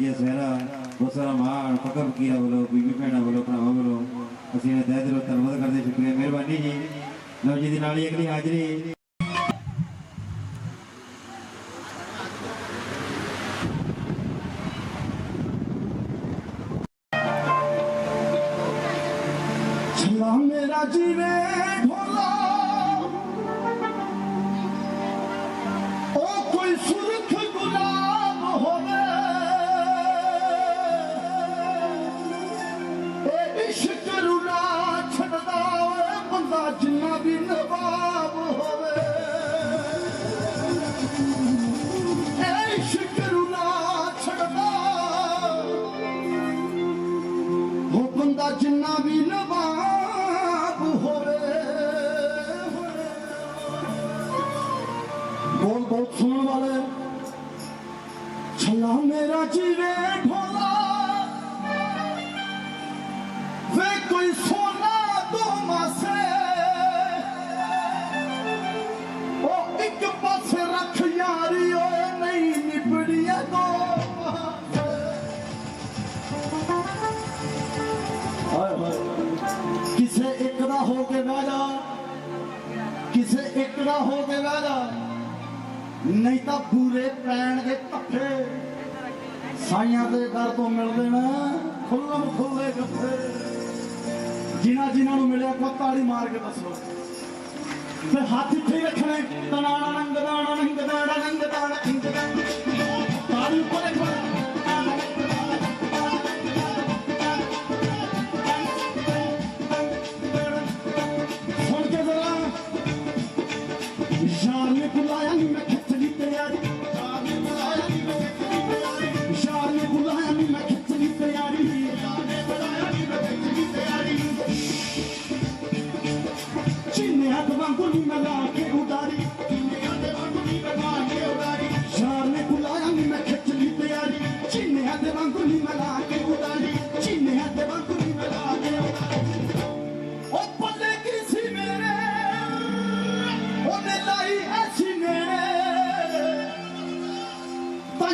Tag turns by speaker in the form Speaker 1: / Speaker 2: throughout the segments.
Speaker 1: ਇਹ ਸਹਿਰਾ ਉਸਰਾ ਮਾਣ ਫਕਰ ਕੀਆ ਬੋਲੋ ਬੀਬੀ ਭੈਣਾ ਬੋਲੋ, ਭਰਾਵਾ ਬੋਲੋ। ਅਸੀਂ ਤਹਿ ਦਿਲੋਂ ਧੰਨਵਾਦ ਕਰਦੇ ਸ਼ੁਕਰੀਆ, ਮਿਹਰਬਾਨੀ ਜੀ। ਲਓ ਜੀ ਦੀ ਨਾਲ ਹੀ ਅਗਲੀ ਹਾਜ਼ਰੀ।
Speaker 2: ਨਹੀਂ ਤਾਂ ਪੂਰੇ ਪੈਣ ਦੇ ਧੱਫੇ। ਸਾਈਆਂ ਦੇ ਘਰ ਤੋਂ ਮਿਲਦੇ ਨਾ, ਖੁੱਲਮ ਖੁੱਲੇ ਗੱਫੇ। ਜਿਨ੍ਹਾਂ ਜਿਨ੍ਹਾਂ ਨੂੰ ਮਿਲਿਆ ਕੋ ਤਾੜੀ ਮਾਰ ਕੇ ਦੱਸੋ। ਤੇ ਹੱਥ ਇੱਥੇ ਰੱਖਣੇ, ਤਨਾਣਾ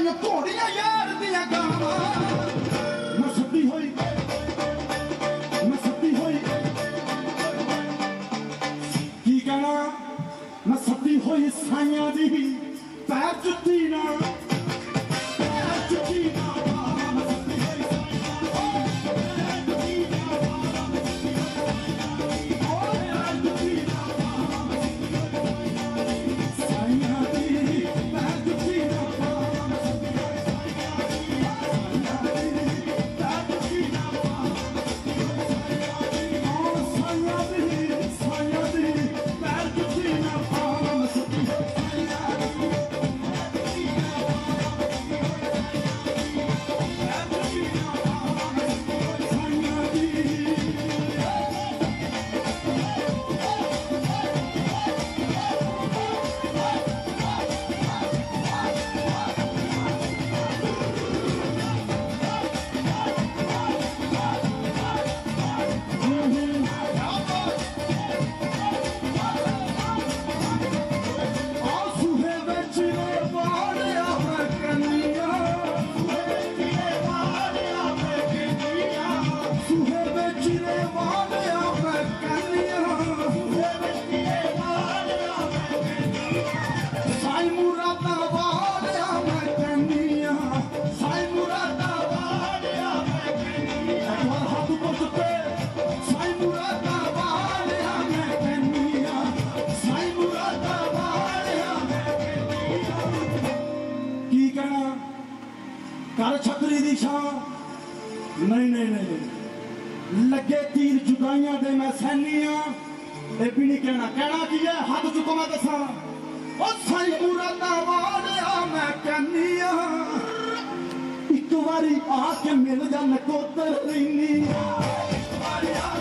Speaker 2: ਯਾਰ ਮੈਂ ਸੁੱਤੀ ਹੋਈ, ਮੈਂ ਸੁੱਤੀ ਹੋਈ। ਕੀ ਕਹਿਣਾ? ਮੈਂ ਸੁੱਤੀ ਹੋਈ ਸਾਈਆਂ ਦੀ ਪੈਰ ਜੁੱਤੀ ਨਾਲ। ਸਾਜ਼ਿਸ਼ਾਂ ਨਹੀਂ ਨਹੀਂ ਨਹੀਂ। ਲੱਗੇ ਤੀਰ ਜੁਗਾਈਆਂ ਦੇ ਮੈਂ ਸੈਨੀ ਆ ਇਹ ਵੀ ਨਹੀਂ ਕਹਿਣਾ। ਕਹਿਣਾ ਕੀ ਹੈ? ਹੱਥ ਚੁੱਕੋ ਮੈਂ ਦੱਸਾਂ। ਉਹ ਸਾਈ ਮੁਰਦਾ ਵਾੜਿਆ ਮੈਂ ਕਹਿੰਨੀ ਆ ਇੱਕ ਵਾਰੀ ਆ ਕੇ ਮਿਲ ਜਾ ਨਕੋਤਰ ਲੈਨੀ ਆ ਇੱਕ ਵਾਰੀ ਆ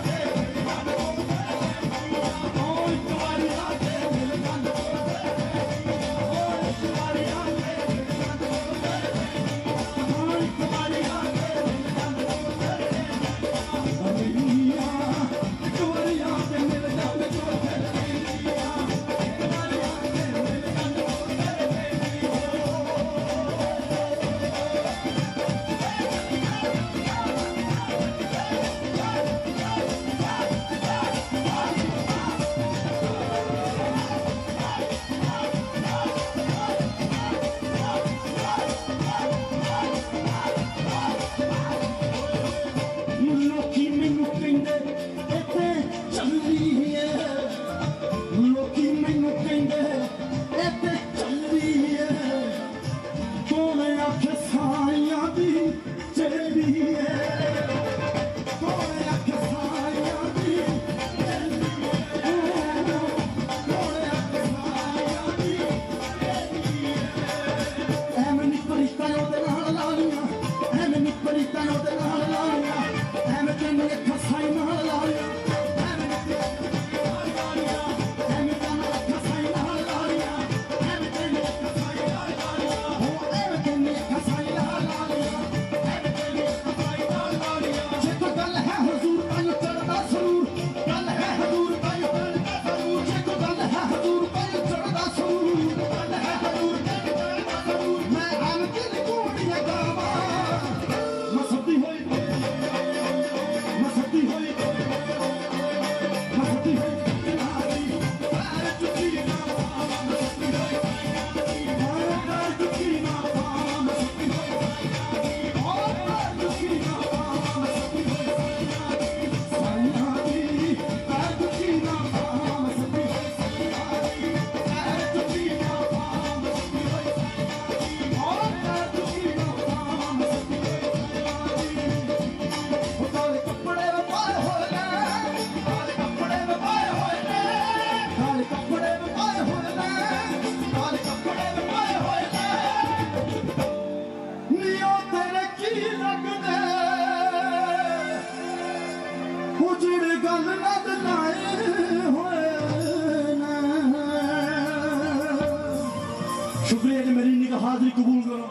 Speaker 2: ਸ਼ੁਕਰੀਆ ਜੀ ਮੇਰੀ ਨਿਗਾਹ ਹਾਜ਼ਰੀ ਕਬੂਲ ਕਰੋ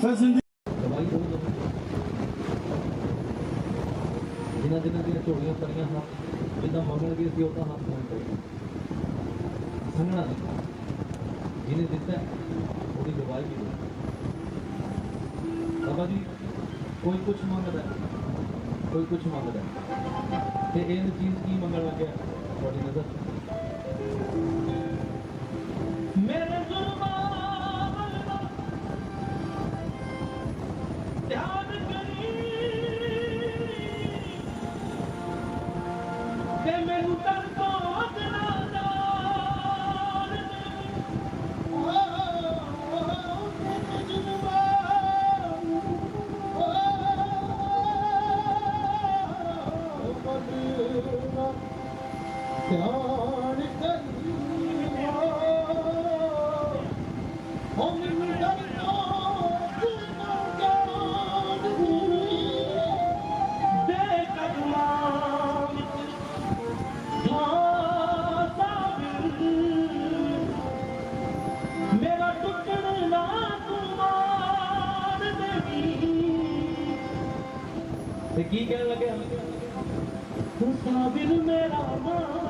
Speaker 2: ਫਿਰ ਜ਼ਿੰਦਗੀ
Speaker 3: ਦਵਾਈ ਜਿਨ੍ਹਾਂ ਜਿਨ੍ਹਾਂ ਦੀਆਂ ਝੋਲੀਆਂ ਭਰੀਆਂ ਹੱਥ ਜਿੱਦਾਂ ਮੰਗਣਗੇ ਸੀ ਉਹਦਾ ਹੱਥ ਹੋਣ ਚਾਹੀਦਾ ਸੰਗਣਾ ਜਿਹਨੇ ਦਿੱਤਾ ਉਹਦੀ ਦਵਾਈ ਵੀ ਦੋ ਬਾਬਾ ਜੀ ਕੋਈ ਕੁਝ ਮੰਗਦਾ ਕੋਈ ਕੁਝ ਮੰਗਦਾ ਤੇ ਇਹ ਚੀਜ਼ ਕੀ ਮੰਗਣ ਲੱਗਿਆ ਤੁਹਾਡੀ ਨਜ਼ਰ ਤੇ ਕੀ ਕਹਿਣ ਲੱਗਿਆ? ਤੂੰ ਸਾਬਿਰ ਮੇਰਾ ਮਾਨ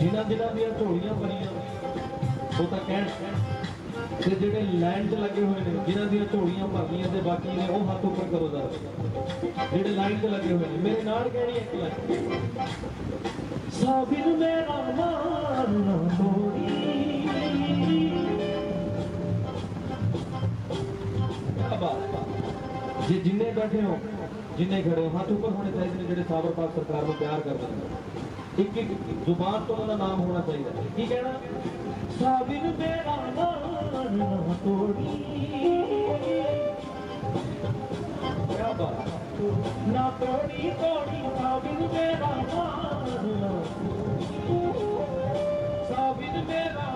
Speaker 3: ਜਿਨ੍ਹਾਂ ਜਿਨ੍ਹਾਂ ਦੀਆਂ ਝੋਲੀਆਂ ਬਣੀਆਂ ਉਹ ਤਾਂ ਕਹਿਣ ਤੇ ਜਿਹੜੇ ਲਾਈਨ 'ਚ ਲੱਗੇ ਹੋਏ ਨੇ, ਜਿਨ੍ਹਾਂ ਦੀਆਂ ਝੋਲੀਆਂ ਭਰਨੀਆਂ ਤੇ ਬਾਕੀ ਨੇ, ਉਹ ਹੱਥ ਉੱਪਰ ਕਰੋ ਦਾ ਜਿਹੜੇ ਲਾਈਨ 'ਤੇ ਲੱਗੇ ਹੋਏ ਨੇ, ਮੇਰੇ ਨਾਲ ਕਹਿਣੀ ਇੱਕ ਲਾਈਨ ਸਾਬਿਰ ਮੇਰਾ ਮਾਨ ਨਾ ਜੇ ਜਿੰਨੇ ਬੈਠੇ ਹੋ, ਜਿੰਨੇ ਖੜੇ ਹੋ, ਹੱਥ ਉੱਪਰ ਹੋਣੇ ਚਾਹੀਦੇ ਨੇ ਜਿਹੜੇ ਸਾਬਰ ਪਾਕ ਸਰਕਾਰ ਨੂੰ ਪਿਆਰ ਕਰਦੇ ਨੇ। ਇੱਕ ਇੱਕ ਜ਼ੁਬਾਨ ਤੋਂ ਉਹਨਾਂ ਦਾ ਨਾਮ ਹੋਣਾ ਚਾਹੀਦਾ ਕੀ ਕਹਿਣਾ? ਸਾਬਿਰ ਮੇਰਾ ਮਾਨ ਨਾ ਤੋੜੀ ਕਿਆ ਬਾਤ ਹੈ। ਨਾ ਤੋੜੀ ਤੋੜੀ ਸਾਬਿਰ ਮੇਰਾ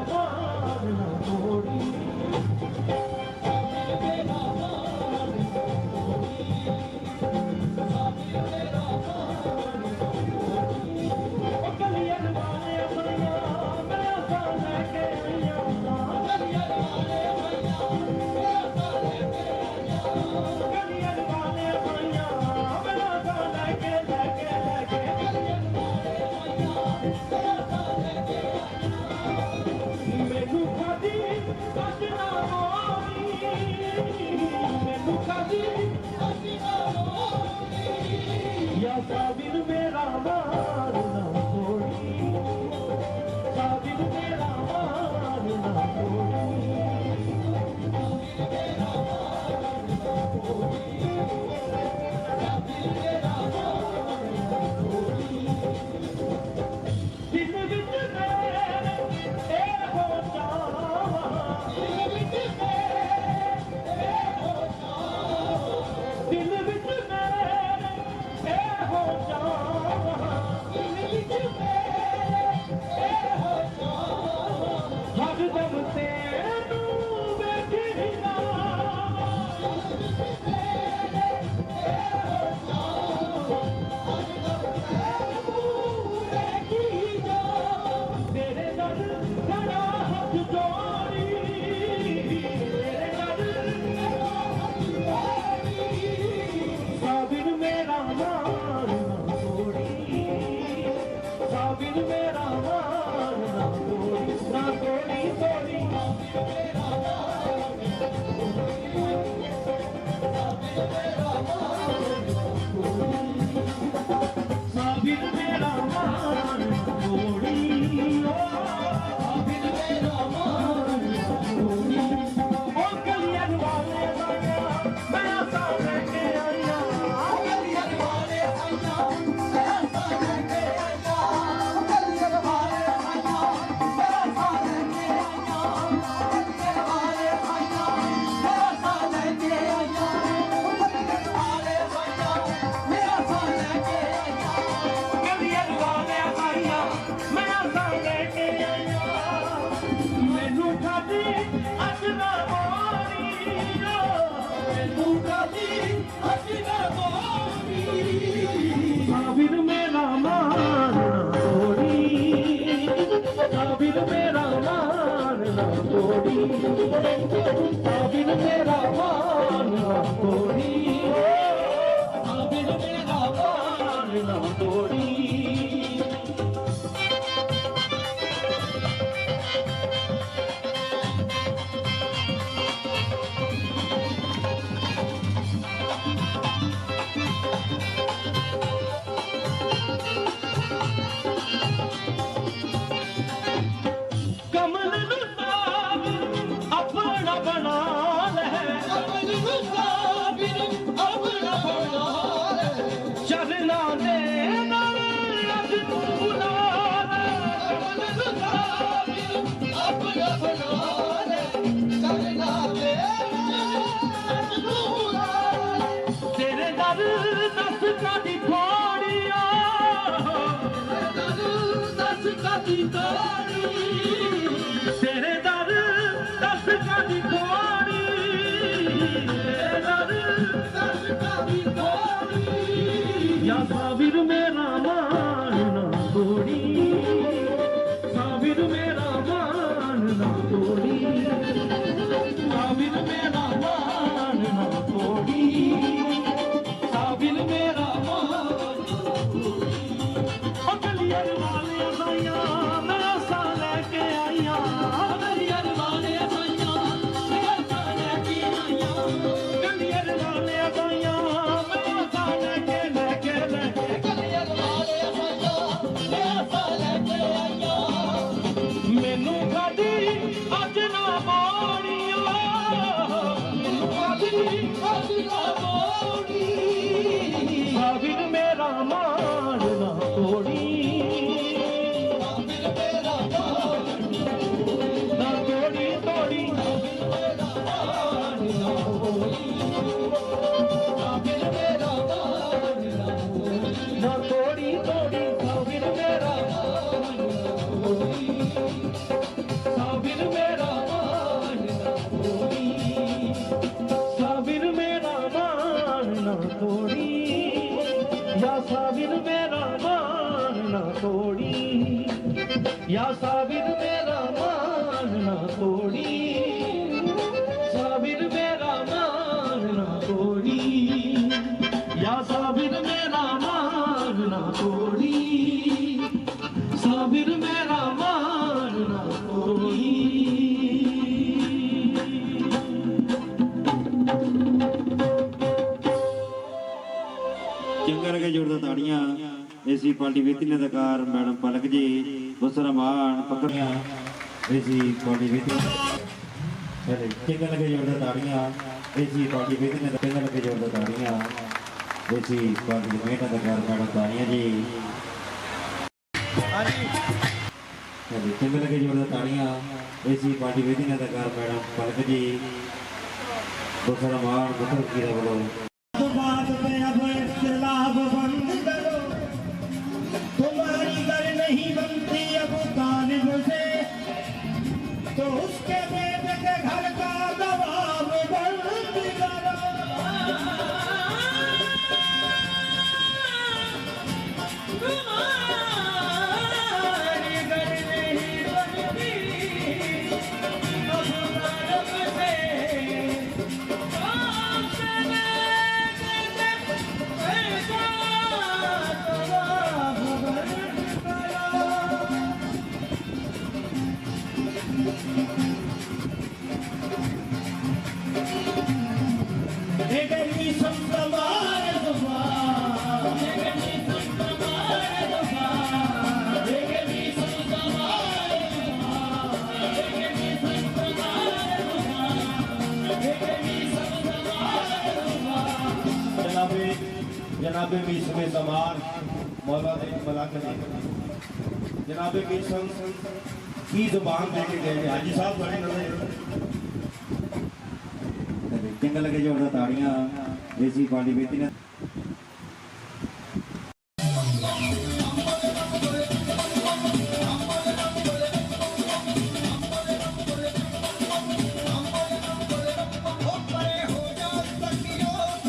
Speaker 3: ਦਸ ਨਾ या साबिर मेरा मान ना तोड़ी साबिर मेरा मान ना तोड़ी या साबिर मेरा मान ना तोड़ी साबिर मेरा मान ना तोड़ी ਚੰਗਾ
Speaker 1: ਲੱਗਾ ਜੋੜਦਾ ਤਾੜੀਆਂ ਏਸੀ ਪਾਰਟੀ ਵੇਤਨੇ ਦਾ ਕਾਰ ਮੈਡਮ ਪਲਕ ਜੀ ਬਸਰਾ ਪਕੜੀਆਂ ਏਸੀ ਪਾਰਟੀ ਵੇਤੀ ਚਲੇ ਚੰਗਾ ਲੱਗੇ ਜੋੜਦਾ ਤਾੜੀਆਂ? ਏਸੀ ਪਾਰਟੀ ਵੇਤੀ ਨੇ ਚੰਗਾ ਲੱਗੇ ਜੋੜਦਾ ਤਾੜੀਆਂ? ਏਸੀ ਪਾਰਟੀ ਦੇ ਮੇਟਾ ਦਕਾਰ ਮੈਡਮ ਤਾੜੀਆਂ ਜੀ। ਚਲੇ ਚੰਗਾ ਲੱਗੇ ਜੋੜਦਾ ਤਾੜੀਆਂ? ਏਸੀ ਪਾਰਟੀ ਵੇਤੀ ਨੇ ਦਕਾਰ ਮੈਡਮ ਪਲਕ ਜੀ। ਬਸਰਾ ਮਾਨ ਕੀ ਦਾ ਬੋਲੋ
Speaker 4: जनाब मीसम जमान मौला मला करी जनाब मीसम की जुबान दे के गए हाजी साहब बड़ी नजर
Speaker 1: चंगा लगे जोरदार ताड़ियां देसी पार्टी बेती